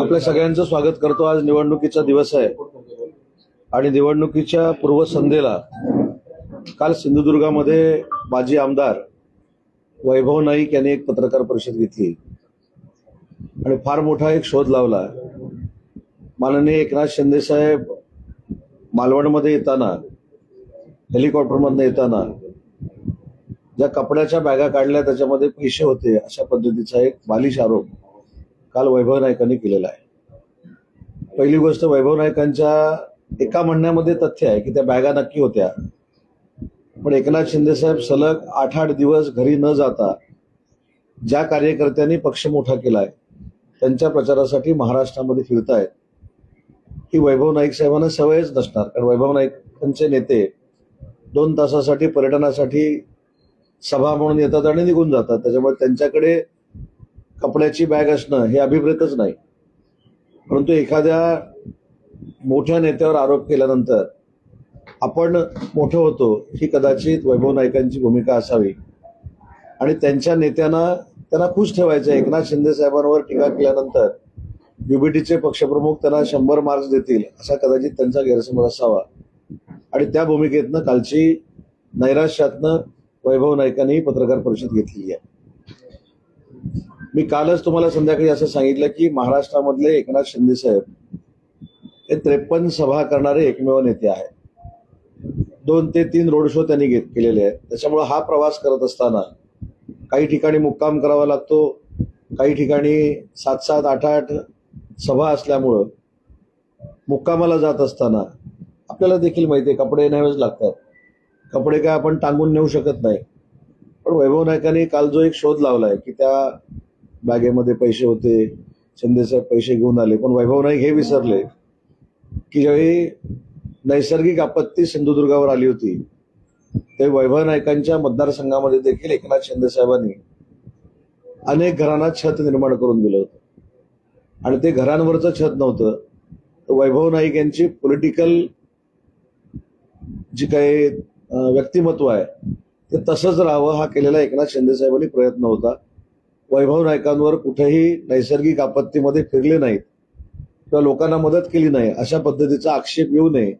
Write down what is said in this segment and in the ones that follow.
आपल्या सगळ्यांचं स्वागत करतो. आज निवडणुकीचा दिवस आहे. आणि निवडणुकीच्या पूर्वसंध्येला काल सिंधुदुर्गामध्ये माजी आमदार वैभव नाईक यांनी एक पत्रकार परिषद घेतली. आणि फार मोठा एक शोध लावला. माननीय एकनाथ शिंदेसाहेब मालवणमध्ये येताना हेलिकॉप्टरमधनं येताना ज्या कपड्याच्या बॅगा काढल्या त्याच्यामध्ये पैसे होते अशा पद्धतीचा एक बालिश आरोप काल वैभव नायकांनी केलेला आहे. पहिली गोष्ट वैभव नायकांच्या एका म्हणण्यामध्ये तथ्य आहे की त्या बॅगा नक्की होत्या. पण एकनाथ शिंदे साहेब सलग आठ आठ दिवस घरी न जाता ज्या कार्यकर्त्यांनी पक्ष मोठा केला आहे त्यांच्या प्रचारासाठी महाराष्ट्रामध्ये फिरतायत ही वैभव नाईक साहेबांना सवयच नसणार. कारण वैभव नाईकांचे नेते दोन तासासाठी पर्यटनासाठी सभा म्हणून येतात आणि निघून जातात. त्याच्यामुळे त्यांच्याकडे कपड्याची बॅग असणं हे अभिप्रेतच नाही. परंतु एखाद्या मोठ्या नेत्यावर आरोप केल्यानंतर आपण मोठं होतो ही कदाचित वैभव नाईकांची भूमिका असावी. आणि त्यांच्या नेत्यांना त्यांना खुश ठेवायचं आहे. एकनाथ शिंदे साहेबांवर टीका केल्यानंतर युबीटीचे पक्षप्रमुख त्यांना शंभर मार्क्स देतील असा कदाचित त्यांचा गैरसमज असावा. आणि त्या भूमिकेतनं कालची नैराश्यातनं वैभव नाईकांनी पत्रकार परिषद घेतलेली आहे. मी कालच तुम्हाला संध्याकाळी असं सांगितलं की महाराष्ट्रामधले एकनाथ शिंदे साहेब हे त्रेपन्न सभा करणारे एकमेव नेते आहेत. दोन ते तीन रोड शो त्यांनी घेत केलेले आहेत. त्याच्यामुळे हा प्रवास करत असताना काही ठिकाणी मुक्काम करावा लागतो काही ठिकाणी सात सात आठ आठ सभा असल्यामुळं मुक्कामाला जात असताना आपल्याला देखील माहिती आहे कपडे न्यावेच लागतात. कपडे काय आपण टांगून नेऊ शकत नाही. पण वैभव नायकांनी काल जो एक शोध लावला आहे की त्या बॅगेमध्ये पैसे होते शिंदेसाहेब पैसे घेऊन आले. पण वैभव नाईक हे विसरले की ज्यावेळी नैसर्गिक आपत्ती सिंधुदुर्गावर आली होती ते वैभव नायकांच्या मतदारसंघामध्ये देखील एकनाथ शिंदेसाहेबांनी अनेक घरांना छत निर्माण करून दिलं होतं. आणि ते घरांवरचं छत नव्हतं. तर वैभव नाईक यांची पॉलिटिकल जी काही व्यक्तिमत्व आहे ते तसंच राहावं हा केलेला एकनाथ शिंदेसाहेबांनी प्रयत्न होता. वैभव नायकांवर कुठेही नैसर्गिक आपत्तीमध्ये फिरले नाहीत. किंवा लोकांना मदत केली नाही अशा पद्धतीचा आक्षेप येऊ नये.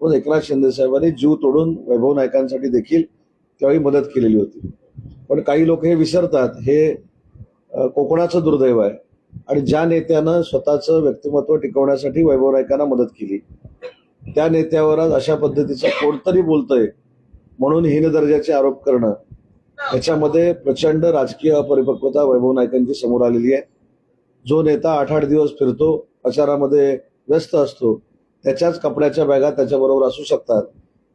म्हणून एकनाथ शिंदे साहेबांनी जीव तोडून वैभव नायकांसाठी देखील त्यावेळी मदत केलेली होती. पण काही लोक हे विसरतात हे कोकणाचं दुर्दैव आहे. आणि ज्या नेत्यानं स्वतःचं व्यक्तिमत्व टिकवण्यासाठी वैभव नायकांना मदत केली त्या नेत्यावर आज अशा पद्धतीचं कोणतरी बोलतंय म्हणून हीन दर्जाचे आरोप करणं याच्यामध्ये प्रचंड राजकीय अपरिपक्वता वैभव नायकांची समोर आलेली आहे. जो नेता आठ आठ दिवस फिरतो प्रचारामध्ये व्यस्त असतो त्याच्याच कपड्याच्या बॅगा त्याच्याबरोबर असू शकतात.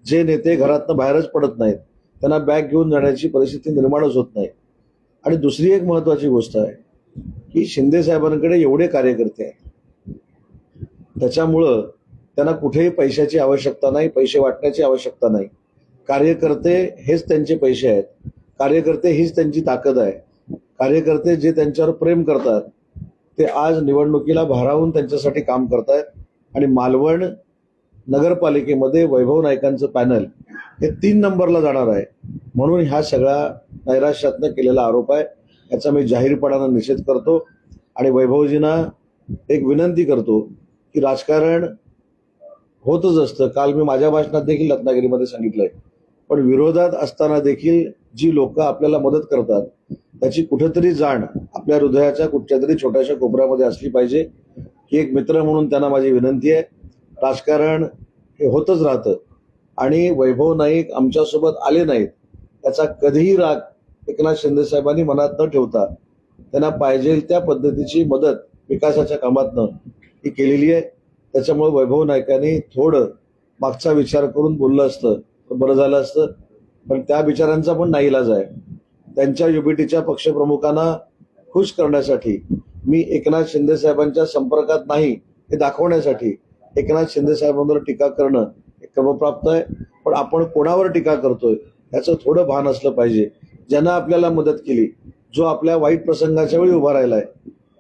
जे नेते घरातनं बाहेरच पडत नाहीत त्यांना बॅग घेऊन जाण्याची परिस्थिती निर्माणच होत नाही. आणि दुसरी एक महत्वाची गोष्ट आहे की शिंदे साहेबांकडे एवढे कार्यकर्ते आहेत. त्याच्यामुळं त्यांना कुठेही पैशाची आवश्यकता नाही पैसे वाटण्याची आवश्यकता नाही. कार्यकर्ते हेच त्यांचे पैसे आहेत. कार्यकर्ते हीच त्यांची ताकद आहे. कार्यकर्ते जे त्यांच्यावर प्रेम करतात ते आज निवडणुकीला भारावून त्यांच्यासाठी काम करतायत. आणि मालवण नगरपालिकेमध्ये वैभव नायकांचं पॅनल हे तीन नंबरला जाणार आहे. म्हणून ह्या सगळ्या नैराश्यातनं केलेला आरोप आहे. याचा मी जाहीरपणानं निषेध करतो. आणि वैभवजींना एक विनंती करतो की राजकारण होतच असतं. काल मी माझ्या भाषणात देखील रत्नागिरीमध्ये सांगितलंय. पण विरोधात असताना देखील जी लोक आपल्याला मदत करतात त्याची कुठेतरी जाण आपल्या हृदयाच्या कुठच्या तरी छोट्याशा कोपऱ्यामध्ये असली पाहिजे. ही एक मित्र म्हणून त्यांना माझी विनंती आहे. राजकारण हे होतच राहतं. आणि वैभव नाईक आमच्यासोबत आले नाहीत. त्याचा कधीही राग एकनाथ शिंदे साहेबांनी मनात न ठेवता त्यांना पाहिजे त्या पद्धतीची मदत विकासाच्या कामातनं ही केलेली आहे. त्याच्यामुळे वैभव नायकांनी थोडं मागचा विचार करून बोललं असतं. तर बरं झालं असतं. पण त्या बिचारांचा पण नाईलाज आहे. त्यांच्या युबीटीच्या पक्षप्रमुखांना खुश करण्यासाठी मी एकनाथ शिंदे साहेबांच्या संपर्कात नाही हे दाखवण्यासाठी एकनाथ शिंदे साहेबांवर टीका करणं हे क्रमप्राप्त आहे. पण आपण कोणावर टीका करतोय याचं थोडं भान असलं पाहिजे. ज्यांना आपल्याला मदत केली जो आपल्या वाईट प्रसंगाच्या वेळी उभा राहिलाय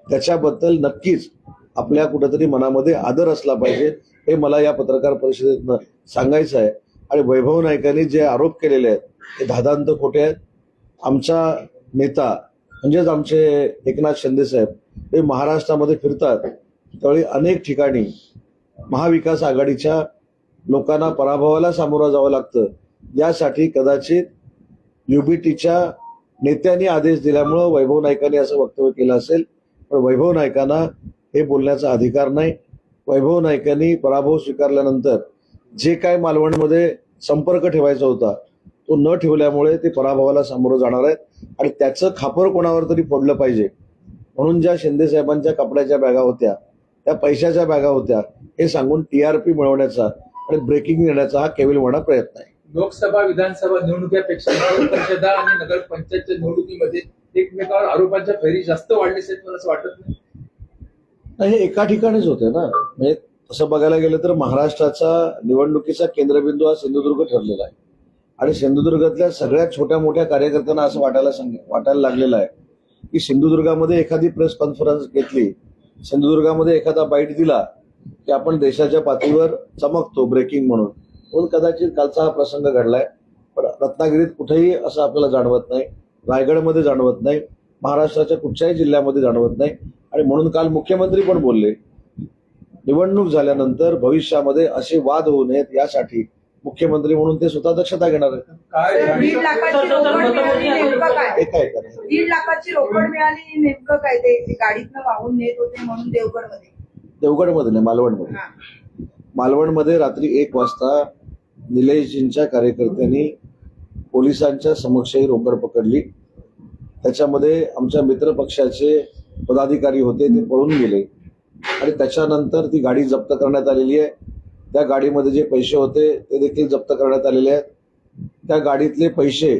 त्याच्याबद्दल नक्कीच आपल्या कुठेतरी मनामध्ये आदर असला पाहिजे हे मला या पत्रकार परिषदेतनं सांगायचं आहे. आणि वैभव नायकांनी जे आरोप केलेले आहेत ते धादांत खोटे आहेत. आमचा नेता म्हणजेच आमचे एकनाथ शिंदे साहेब हे महाराष्ट्रामध्ये फिरतात. त्यावेळी अनेक ठिकाणी महाविकास आघाडीच्या लोकांना पराभवाला सामोरं जावं लागतं. यासाठी कदाचित युबीटीच्या नेत्यांनी आदेश दिल्यामुळं वैभव नाईकांनी असं वक्तव्य केलं असेल. पण वैभव नाईकांना हे बोलण्याचा अधिकार नाही. वैभव नाईकांनी पराभव स्वीकारल्यानंतर जे काय मालवणमध्ये संपर्क ठेवायचा होता तो न ठेवल्यामुळे ते पराभवाला सामोरं जाणार आहेत. आणि त्याचं खापर कोणावर तरी फोडलं पाहिजे. म्हणून ज्या शिंदे साहेबांच्या कपड्याच्या बॅगा होत्या त्या पैशाच्या बॅगा होत्या हे सांगून टीआरपी मिळवण्याचा आणि ब्रेकिंग देण्याचा हा केविलवाणा प्रयत्न आहे. लोकसभा विधानसभा निवडणुकीपेक्षा नगर परिषदा आणि नगर पंचायतच्या निवडणुकीमध्ये एकमेकावर आरोपांच्या फैरी जास्त आहेत मला असं वाटत नाही. नाही, हे एका ठिकाणीच होते ना. म्हणजे असं बघायला गेलं तर महाराष्ट्राचा निवडणुकीचा केंद्रबिंदू हा सिंधुदुर्ग ठरलेला आहे. आणि सिंधुदुर्गातल्या सगळ्यात छोट्या मोठ्या कार्यकर्त्यांना असं वाटायला सांग वाटायला लागलेलं आहे की सिंधुदुर्गामध्ये एखादी प्रेस कॉन्फरन्स घेतली सिंधुदुर्गामध्ये एखादा बाईट दिला की आपण देशाच्या पातळीवर चमकतो ब्रेकिंग म्हणून. म्हणून कदाचित कालचा हा प्रसंग घडलाय. पण रत्नागिरीत कुठेही असं आपल्याला जाणवत नाही. रायगडमध्ये जाणवत नाही. महाराष्ट्राच्या कुठच्याही जिल्ह्यामध्ये जाणवत नाही. आणि म्हणून काल मुख्यमंत्री पण बोलले निवडणूक झाल्यानंतर भविष्यामध्ये असे वाद होऊ नयेत यासाठी मुख्यमंत्री म्हणून ते स्वतः दक्षता घेणार आहेत. दीड लाखाची रोकड मिळाली नेमकं काय? ते गाडीतनं वाहून नेत होते म्हणून देवगडमध्ये. नाही मालवणमध्ये. मालवणमध्ये रात्री एक वाजता निलेशजींच्या कार्यकर्त्यांनी पोलिसांच्या समक्ष ही रोकड पकडली. त्याच्यामध्ये आमच्या मित्र पक्षाचे पदाधिकारी होते ते पळून गेले. आणि त्याच्यानंतर ती गाडी जप्त करण्यात आलेली आहे. त्या गाडीमध्ये जे पैसे होते ते देखील जप्त करण्यात आलेले आहेत. त्या गाडीतले पैसे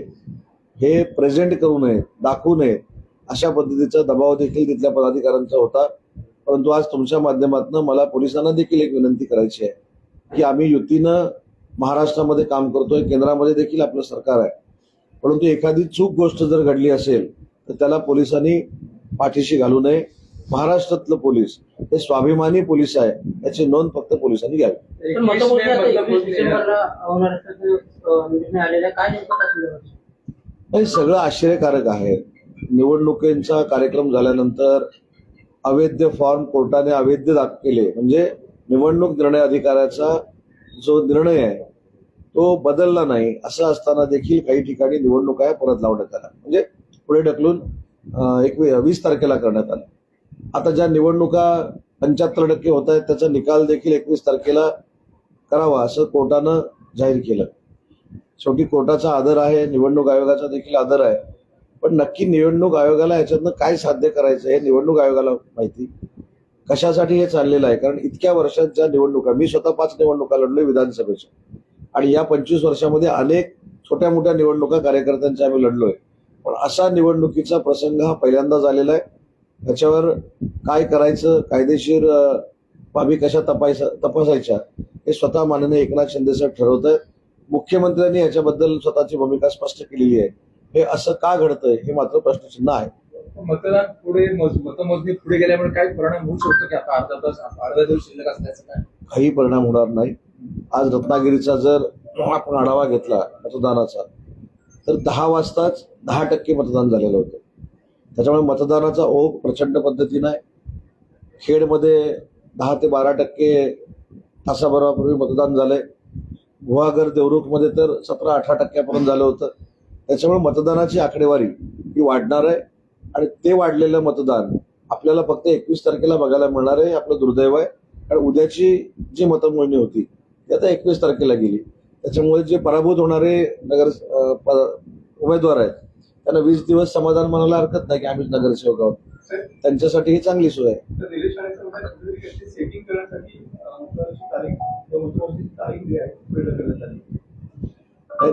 हे प्रेझेंट करू नये दाखवू नये अशा पद्धतीचा दबाव देखील तिथल्या पदाधिकाऱ्यांचा होता. परंतु आज तुमच्या माध्यमातून मला पोलिसांना देखील एक विनंती करायची आहे की आम्ही युतीनं महाराष्ट्रामध्ये काम करतोय केंद्रामध्ये देखील आपलं सरकार आहे. परंतु एखादी चूक गोष्ट जर घडली असेल तर त्याला पोलिसांनी पाठीशी घालू नये. महाराष्ट्रातलं पोलीस हे स्वाभिमानी पोलीस आहे याची नोंद फक्त पोलिसांनी घ्यावी. पण मतमोजणी आता एकवीस मे एकवीस मतमोजणी आहे. डिसेंबरला होणार असल्याचं अं, निर्णय आलेला आहे. काय नेमकं काय संदर्भात हे सगळं आश्चर्यकारक आहे. निवडणुकींचा कार्यक्रम झाल्यानंतर अवैध फॉर्म कोर्टाने अवैध दाखल केले. म्हणजे निवडणूक निर्णय अधिकाऱ्याचा जो निर्णय आहे तो बदलला नाही. असं असताना देखील काही ठिकाणी निवडणुका परत लावण्यात आल्या. म्हणजे पुढे ढकलून एक वीस तारखेला करण्यात आल्या. आता ज्या निवडणुका पंच्याहत्तर टक्के होत आहेत त्याचा निकाल देखील एकवीस तारखेला करावा असं कोर्टानं जाहीर केलं. शेवटी कोर्टाचा आदर आहे निवडणूक आयोगाचा देखील आदर आहे. पण नक्की निवडणूक आयोगाला याच्यातनं काय साध्य करायचं हे निवडणूक आयोगाला माहिती कशासाठी हे चाललेलं आहे? कारण इतक्या वर्षात ज्या निवडणुका मी स्वतः पाच निवडणुका लढलोय विधानसभेच्या. आणि या पंचवीस वर्षामध्ये अनेक छोट्या मोठ्या निवडणुका कार्यकर्त्यांच्या आम्ही लढलोय. पण असा निवडणुकीचा प्रसंग हा पहिल्यांदा झालेला आहे. त्याच्यावर काय करायचं कायदेशीर बाबी कशा तपायचा तपासायच्या हे स्वतः माननीय एकनाथ शिंदे साहेब ठरवत आहेत मुख्यमंत्र्यांनी याच्याबद्दल स्वतःची भूमिका स्पष्ट केलेली आहे. हे असं का घडतंय हे मात्र प्रश्नचिन्ह आहे. मतदान पुढे मोज- मतमोजणी पुढे गेल्यामुळे काय परिणाम होऊ शकतो की आता अर्धा तास अर्धा दिवस शिल्लक असल्याचं काय? काही परिणाम होणार नाही. आज रत्नागिरीचा जर आपण आढावा घेतला मतदानाचा तर दहा वाजताच दहा टक्के मतदान झालेलं होतं. त्याच्यामुळे मतदानाचा ओघ प्रचंड पद्धतीनं आहे. खेडमध्ये दहा ते बारा टक्के तासाभरापूर्वी मतदान झालं आहे गुहागर देवरुखमध्ये तर सतरा अठरा टक्क्यापर्यंत झालं होतं. त्याच्यामुळे मतदानाची आकडेवारी ही वाढणार आहे आणि ते वाढलेलं मतदान आपल्याला फक्त एकवीस तारखेला बघायला मिळणार आहे आपलं दुर्दैव आहे. कारण उद्याची जी मतमोजणी होती ती आता एकवीस तारखेला गेली. त्याच्यामुळे जे पराभूत होणारे नगर प- उमेदवार आहेत त्यांना वीस दिवस समाधान म्हणायला हरकत नाही की आम्हीच नगरसेवक आहोत. त्यांच्यासाठी ही चांगली सोय आहे.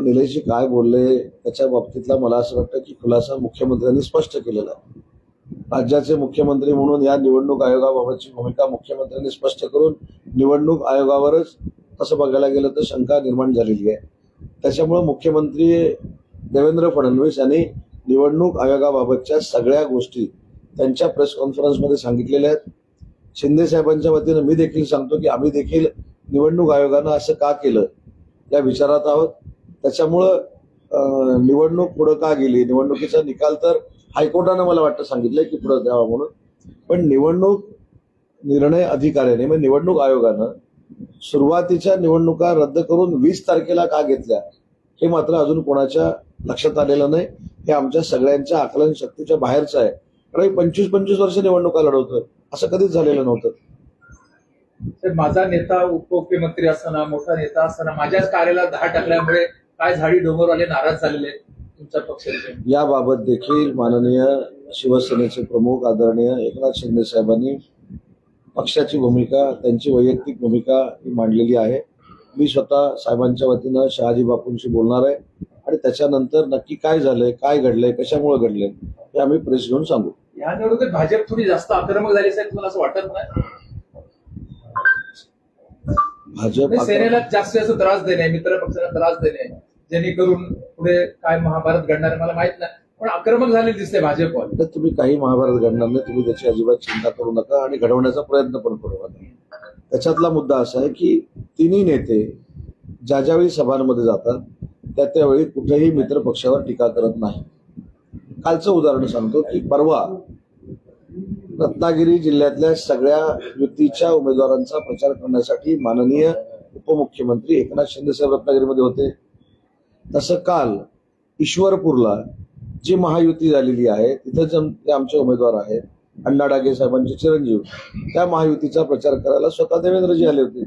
निलेशजी काय बोलले त्याच्या बाबतीतला मला असं वाटतं की खुलासा मुख्यमंत्र्यांनी स्पष्ट केलेला आहे. राज्याचे मुख्यमंत्री म्हणून या निवडणूक आयोगाबाबतची भूमिका मुख्यमंत्र्यांनी स्पष्ट करून निवडणूक आयोगावरच तसं बघायला गेलं तर शंका निर्माण झालेली आहे. त्याच्यामुळे मुख्यमंत्री देवेंद्र फडणवीस यांनी निवडणूक आयोगाबाबतच्या सगळ्या गोष्टी त्यांच्या प्रेस कॉन्फरन्समध्ये सांगितलेल्या आहेत. शिंदे साहेबांच्या वतीनं मी देखील सांगतो की आम्ही देखील निवडणूक आयोगानं असं का केलं या विचारात आहोत. त्याच्यामुळं निवडणूक पुढं का गेली? निवडणुकीचा निकाल तर हायकोर्टानं मला वाटतं सांगितलंय की पुढं द्यावा म्हणून. पण निवडणूक निर्णय अधिकाऱ्याने म्हणजे निवडणूक आयोगानं सुरुवातीच्या निवडणुका रद्द करून वीस तारखेला का घेतल्या हे मात्र अजून कोणाच्या लक्षात आलेलं नाही. हे आमच्या सगळ्यांच्या आकलन शक्तीच्या बाहेरचं आहे. कारण पंचवीस पंचवीस वर्ष निवडणुका लढवतोय. असं कधीच झालेलं नव्हतं. माझा नेता उपमुख्यमंत्री असताना मोठा नेता असताना माझ्याच कार्याला दहा टाकल्यामुळे काय झाडी डोंगरवाले नाराज झालेले तुमच्या पक्षाचे? याबाबत देखील माननीय शिवसेनेचे प्रमुख आदरणीय एकनाथ शिंदे साहेबांनी पक्षाची भूमिका त्यांची वैयक्तिक भूमिका ही मांडलेली आहे. मी स्वतः साहेबांच्या वतीनं शहाजी बापूंशी बोलणार आहे. आणि त्याच्यानंतर नक्की काय झालंय काय घडलंय कशामुळे घडलंय हे आम्ही प्रेस घेऊन सांगू. या निवडणुकीत भाजप थोडी जास्त आक्रमक झाली साहेब तुम्हाला असं वाटत नाही? भाजप नाही, सेनेला जास्त जास्त त्रास देणे मित्र पक्षाला त्रास देणे जेणेकरून पुढे काय महाभारत घडणार मला माहीत नाही. पण आक्रमक झाले दिसते भाजपवर तुम्ही काही महाभारत घडणार नाही तुम्ही त्याची अजिबात चिंता करू नका आणि घडवण्याचा प्रयत्न पण करू नका. त्याच्यातला मुद्दा असा आहे की तिन्ही नेते ज्या ज्यावेळी सभांमध्ये जातात त्या त्यावेळी कुठेही मित्र पक्षावर टीका करत नाही. कालचं उदाहरण सांगतो की परवा रत्नागिरी जिल्ह्यातल्या सगळ्या युतीच्या उमेदवारांचा प्रचार करण्यासाठी माननीय उपमुख्यमंत्री एकनाथ शिंदे साहेब रत्नागिरीमध्ये होते. तसं काल ईश्वरपूरला जी महायुती झालेली आहे तिथं जे आमचे उमेदवार आहेत अण्णा डागे साहेबांचे चिरंजीव त्या महायुतीचा प्रचार करायला स्वतः देवेंद्रजी आले होते.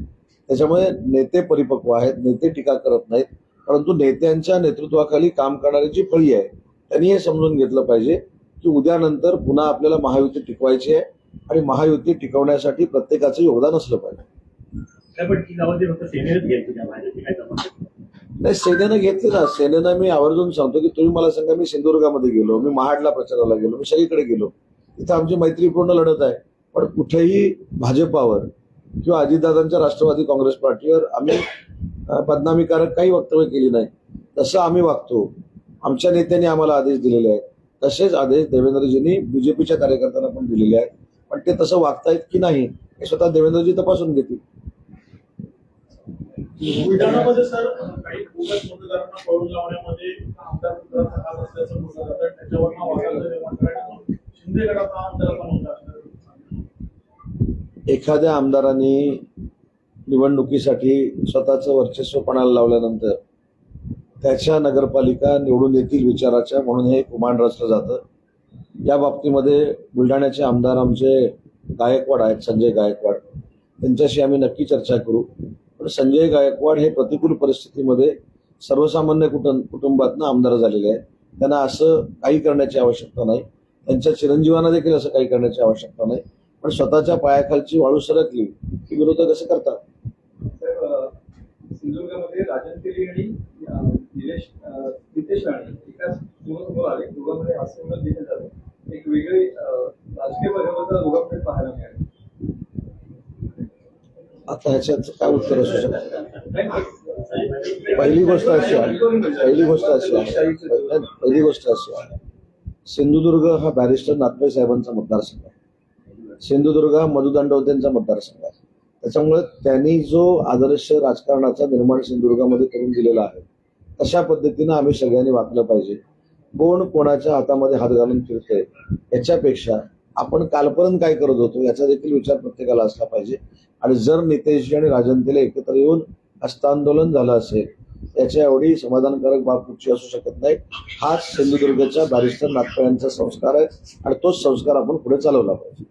त्याच्यामुळे नेते परिपक्व आहेत नेते टीका करत नाहीत. परंतु नेत्यांच्या नेतृत्वाखाली काम करणारी जी फळी आहे त्यांनी हे समजून घेतलं पाहिजे की उद्यानंतर पुन्हा आपल्याला महायुती टिकवायची आहे आणि महायुती टिकवण्यासाठी प्रत्येकाचं योगदान असलं पाहिजे? नाही सेनेनं घेतली ना. सेनेनं मी आवर्जून सांगतो की तुम्ही मला सांगा मी सिंधुदुर्गामध्ये गेलो मी महाडला प्रचाराला गेलो मी सगळीकडे गेलो. तिथं आमची मैत्रीपूर्ण लढत आहे. पण कुठेही भाजपावर किंवा अजितदादांच्या राष्ट्रवादी काँग्रेस पार्टीवर आम्ही बदनामीकारक काही वक्तव्य केली नाही. तसं आम्ही वागतो. आमच्या नेत्यांनी आम्हाला आदेश दिलेले आहेत. तसेच आदेश देवेंद्रजींनी बीजेपीच्या कार्यकर्त्यांना पण दिलेले आहेत. पण ते तसं वागतायत की नाही हे स्वतः देवेंद्रजी तपासून घेतील. बुलढाणामध्ये सर काही बोगस मतदारांना पळून लावण्यामध्ये आमदार मित्राचा हात असल्याचं बोललं जातं. त्याच्यावर वादाला निर्माण करण्यात शिंदे गटाचा आमदाराचा मुद्दा असणार एखाद्या आमदारांनी निवडणुकीसाठी स्वतःचं वर्चस्व पणाला लावल्यानंतर त्याच्या नगरपालिका निवडून येतील विचाराच्या म्हणून हे कुमांड रचलं जातं. या बाबतीमध्ये बुलढाण्याचे आमदार आमचे गायकवाड आहेत संजय गायकवाड. त्यांच्याशी आम्ही नक्की चर्चा करू. पण संजय गायकवाड हे प्रतिकूल परिस्थितीमध्ये सर्वसामान्य कुटुं कुटुंबातनं आमदार झालेले आहेत. त्यांना असं काही करण्याची आवश्यकता नाही. त्यांच्या चिरंजीवांना देखील असं काही करण्याची आवश्यकता नाही. पण स्वतःच्या पायाखालची वाळू सरकली की विरोधक असं करतात. सिंधुदुर्गमध्ये राजन तेली आणि निलेश नितेश राणे एकाच समोर आले दोघांमध्ये दिले जाते एक वेगळी राजकीय दोघांमध्ये पाहायला मिळाले. आता ह्याच्यात काय उत्तर असू शकतं? पहिली गोष्ट अशी आहे पहिली गोष्ट अशी आहे पहिली गोष्ट अशी आहे. सिंधुदुर्ग हा बॅरिस्टर नाथपै साहेबांचा मतदारसंघ आहे. सिंधुदुर्ग हा मधु दंडवतेंचा मतदारसंघ त्याच्यामुळे त्यांनी जो आदर्श राजकारणाचा निर्माण सिंधुदुर्गामध्ये करून दिलेला आहे तशा पद्धतीनं आम्ही सगळ्यांनी वागलं पाहिजे. कोण कोणाच्या हातामध्ये हात घालून फिरतोय याच्यापेक्षा आपण कालपर्यंत काय करत होतो याचा देखील विचार प्रत्येकाला असला पाहिजे. आणि जर नितेशजी आणि राजनतेला एकत्र येऊन हस्तांदोलन झालं असेल त्याच्या एवढी समाधानकारक बाब कुठची असू शकत नाही. हाच सिंधुदुर्गच्या बॅरिस्टर नागपळ्यांचा संस्कार आहे आणि तोच संस्कार आपण पुढे चालवला पाहिजे.